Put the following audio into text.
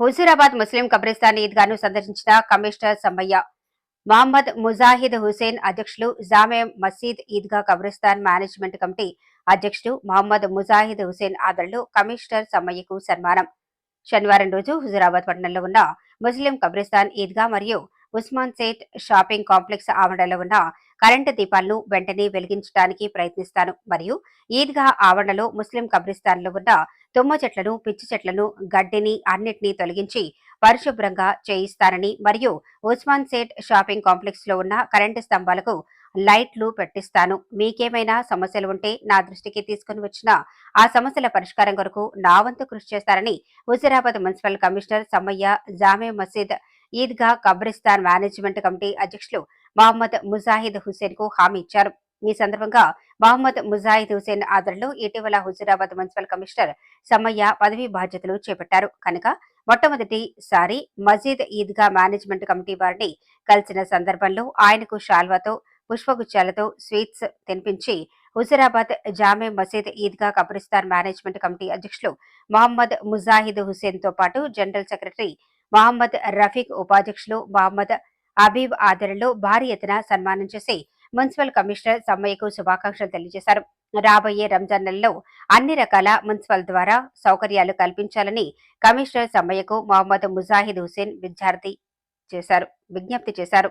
హుజూరాబాద్ ముస్లిం కబ్రిస్తాన్ ఈద్గాను సందర్శించిన కమిషనర్ సమ్మయ్య. మహమ్మద్ ముజాహిద్ హుసేన్ అధ్యక్షులు జామే మసీద్ ఈద్గా కబ్రిస్తాన్ మేనేజ్మెంట్ కమిటీ అధ్యక్షుడు మహమ్మద్ ముజాహిద్ హుసేన్ ఆదరణలో కమిషనర్ సమ్మయ్యకు సన్మానం. శనివారం రోజు హుజూరాబాద్ పట్టణంలో ఉన్న ముస్లిం కబ్రిస్తాన్ ఈద్గా మరియు ఉస్మాన్ సేట్ షాపింగ్ కాంప్లెక్స్ ఆవరణలో ఉన్న కరెంటు దీపాలను వెంటనే వెలిగించడానికి ప్రయత్నిస్తాను. మరియు ఈద్గా ఆవరణలో ముస్లిం కబ్రిస్తాన్లో ఉన్న తుమ్మ చెట్లను పిచ్చి చెట్లను గడ్డిని అన్నిటినీ తొలగించి పరిశుభ్రంగా చేయిస్తానని మరియు ఉస్మాన్ సేట్ షాపింగ్ కాంప్లెక్స్లో ఉన్న కరెంటు స్తంభాలకు లైట్లు పెట్టిస్తాను. మీకేమైనా సమస్యలు ఉంటే నా దృష్టికి తీసుకుని వచ్చిన ఆ సమస్యల పరిష్కారం కొరకు నా వంతు కృషి చేస్తారని Huzurabad municipal commissioner Sammaiah Jama Masjid Eidgah Kabristan management committee అధ్యక్షులు మహమ్మద్ ముజాహిద్ హుసేన్కు హామీ ఇచ్చారు. ఈ సందర్భంగా మహమ్మద్ ముజాహిద్ హుసేన్ ఆధ్వర్యంలో ఇటీవల హుజురాబాద్ మున్సిపల్ కమిషనర్ సమ్మయ్య పదవీ బాధ్యతలు చేపట్టారు. కనుక మొట్టమొదటిసారి మజీద్ ఈద్గా మేనేజ్మెంట్ కమిటీ వారిని కలిసిన సందర్భంలో ఆయనకు షాల్వాతో పుష్పగుచ్చాలతో స్వీట్స్ తినిపించి హుజరాబాద్ జామే మసీద్ ఈద్గా కబ్రిస్తాన్ మేనేజ్మెంట్ కమిటీ అధ్యక్షులు మహమ్మద్ ముజాహిద్ హుసేన్తో పాటు జనరల్ సెక్రటరీ మహమ్మద్ రఫీక్ ఉపాధ్యక్షులు మహమ్మద్ అబీబ్ ఆధ్వర్యంలో భారీ ఎత్తున సన్మానం చేసి మున్సిపల్ కమిషనర్ సమ్మయ్యకు శుభాకాంక్షలు తెలియజేశారు. రాబోయే రంజాన్ నెలలో అన్ని రకాల మున్సిపల్ ద్వారా సౌకర్యాలు కల్పించాలని కమిషనర్ సమ్మయ్యకు మహమ్మద్ ముజాహిద్ హుసేన్ విద్యార్థి చేశారు. విజ్ఞప్తి చేశారు.